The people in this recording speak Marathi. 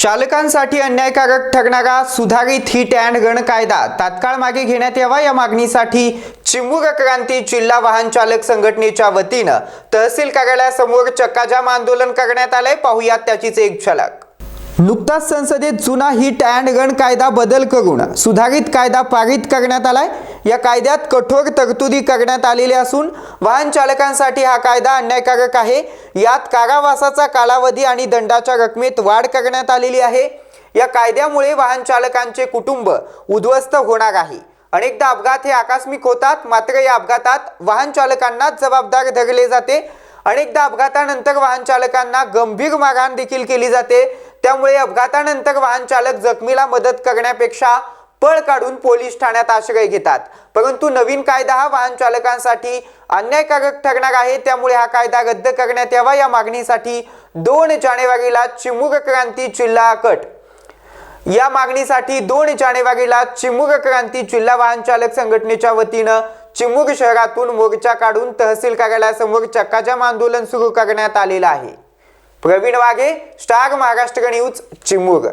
चालकांसाठी अन्यायकारक ठरणारा सुधारित हिट अँड गण कायदा तात्काळ मागे घेण्यात यावा या मागणीसाठी चिमूर क्रांती जिल्हा वाहन चालक संघटनेच्या वतीनं तहसील कार्यालयासमोर चक्काजाम आंदोलन करण्यात आलंय. पाहुयात त्याचीच एक झलक. नुकताच संसदेत जुना हिट अँड गण कायदा बदल करून सुधारित कायदा पारित करण्यात आलाय. या कायद्यात कठोर तरतुदी करण्यात आलेल्या असून वाहन चालकांसाठी हा कायदा अन्यायकारक आहे. यात कारावासाचा कालावधी आणि दंडाच्या रकमेत वाढ करण्यात आलेली आहे. या कायद्यामुळे वाहन चालकांचे कुटुंब उद्ध्वस्त होणार आहे. अनेकदा अपघात हे आकस्मिक होतात मात्र या अपघातात वाहन चालकांनाच जबाबदार धरले जाते. अनेकदा अपघातानंतर वाहन चालकांना गंभीर मारहाण देखील केली जाते. त्यामुळे अपघातानंतर वाहन चालक जखमीला मदत करण्यापेक्षा पळ काढून पोलीस ठाण्यात आश्रय घेतात. परंतु नवीन कायदा हा वाहन चालकांसाठी अन्यायकारक ठरणार आहे. त्यामुळे हा कायदा रद्द करण्यात यावा. या मागणीसाठी दोन जानेवारीला चिमूर क्रांती जिल्हा कट या मागणीसाठी दोन जानेवारीला चिमूर क्रांती जिल्हा वाहन चालक संघटनेच्या वतीनं चिमूर शहरातून मोर्चा काढून तहसील कार्यालयासमोर चक्काजाम आंदोलन सुरू करण्यात आलेलं आहे. Praveen Waghe star Maharashtra news Chimur